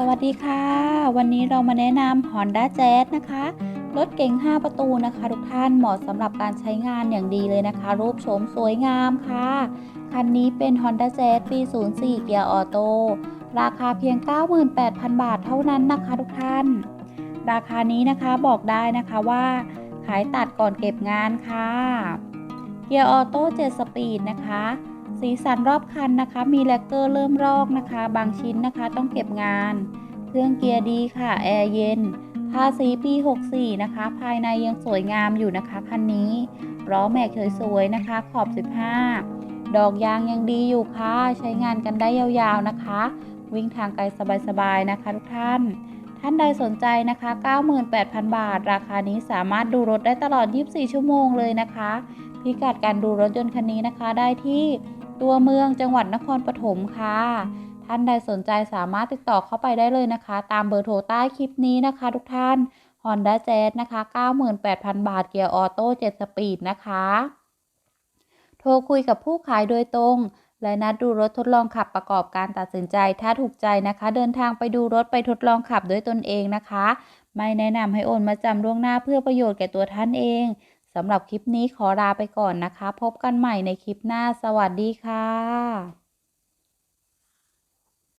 สวัสดีค่ะ วันนี้เรามาแนะนำ Honda Jazz นะคะ รถเก๋ง 5 ประตูนะคะ ทุกท่านเหมาะสำหรับการใช้งานอย่างดีเลยนะคะ รูปโฉมสวยงามค่ะ คันนี้เป็น Honda Jazz ปี 04 เกียร์ออโต้ราคาเพียง 98,000 บาทเท่านั้นนะคะทุกท่าน ราคานี้นะคะบอกได้นะคะว่า ขายตัดก่อนเก็บงานค่ะ เกียร์ออโต้7สปีดนะคะ สีสันรอบคันนะคะ มีแลกเกอร์เริ่มรอกนะคะ บางชิ้นนะคะต้องเก็บงาน เครื่องเกียร์ดีค่ะ แอร์เย็น ภาษีปี 64 นะคะ ภายในยังสวยงามอยู่นะคะคันนี้ล้อแม็กสวยๆนะคะ ขอบ 15 ดอกยางยังดีอยู่ค่ะ ใช้งานกันได้ยาวๆนะคะ วิ่งทางไกลสบายๆนะคะทุกท่าน ท่านใดสนใจนะคะ 98,000 บาท ราคานี้สามารถดูรถได้ตลอด 24 ชั่วโมงเลยนะคะ พิกัดการดูรถยนต์คันนี้นะคะได้ที่ ตัวเมืองจังหวัดนครปฐมค่ะ ท่านใดสนใจสามารถติดต่อเข้าไปได้เลยนะคะ ตามเบอร์โทรใต้คลิปนี้นะคะ ทุกท่าน Honda Jazz นะคะ 98,000 บาท เกียร์ออโต้7สปีดนะคะ โทรคุยกับผู้ขายโดยตรง และนัดดูรถทดลองขับประกอบการตัดสินใจ ถ้าถูกใจนะคะ เดินทางไปดูรถไปทดลองขับด้วยตนเองนะคะ ไม่แนะนำให้โอนมาจำล่วงหน้าเพื่อประโยชน์แก่ตัวท่านเอง สำหรับคลิปนี้ขอลาไปก่อนนะคะ พบกันใหม่ในคลิปหน้าสวัสดีค่ะ